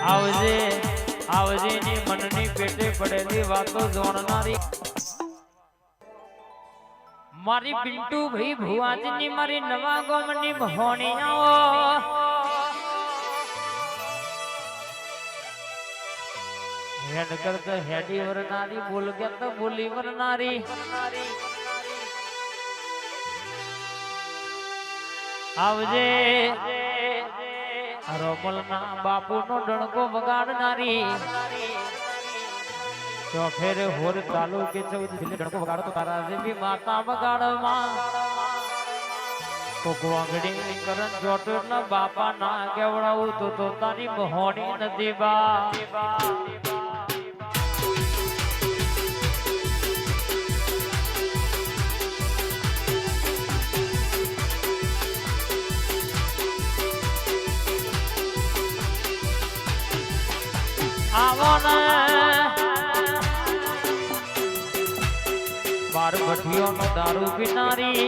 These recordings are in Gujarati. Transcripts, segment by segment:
આવજે આવજે ની મનની પેટે પડેલી વાતો જોણનારી. મારી પિન્ટુ ભાઈ ભુવાજીની મારી નવા ગોમની ભોણી આવો હેડ કરતો હેડી વરનારી, બોલ તો બોલી વરનારી. આવજે રોમલના બાપુનો ડણકો વગાડનારી. ચોફેર હોર ચાલુ કે ચૌદ જિલ્લે ડણકો વગાડો તો તારા દેવી માતા વગાડવા. કોકો આંગળી કરન જોટો ના બાપા ના કેવડાવું તો તારી મહોણી નથી આવો ને બાર ભઠીઓનો દારૂ પીનારી.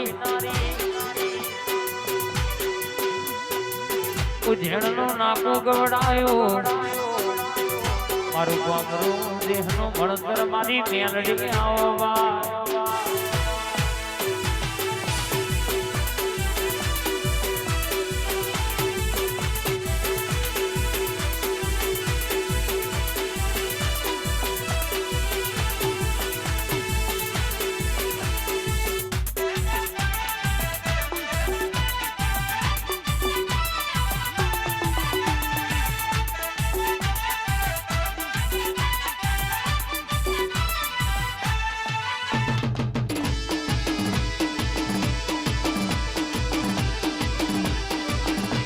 ઉજેણનું નાકું ગવડાયું. મારું ગામરું દેહનું ભણતર મારી મેલડી આવવા.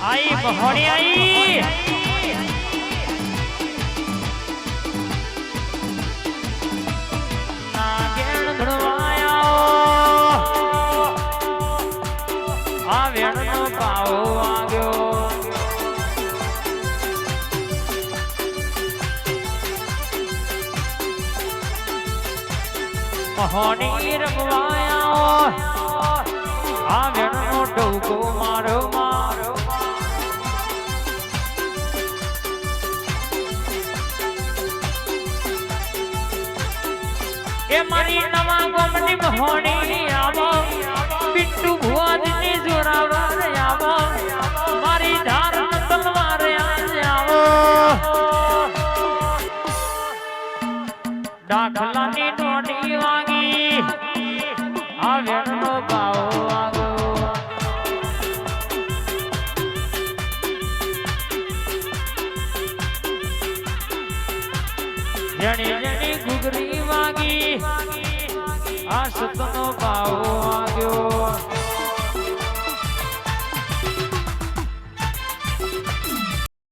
આઈ મહોણી ધણવાયો. આ વેણનો પાવો વાગ્યો. મહોણી રમવાયા. આ વેણનો ડોકો મારો એ મારી નવા ગોમની મહોણી આવો બિટ્ટુ ભુવાજની જોરાવર આવો, મારી ધાર તલવાર આવો. દાખલાની નોની વાગી આ વેણનો ભાવ જણી જણી વાગી આ સતનો ભાવ વાગો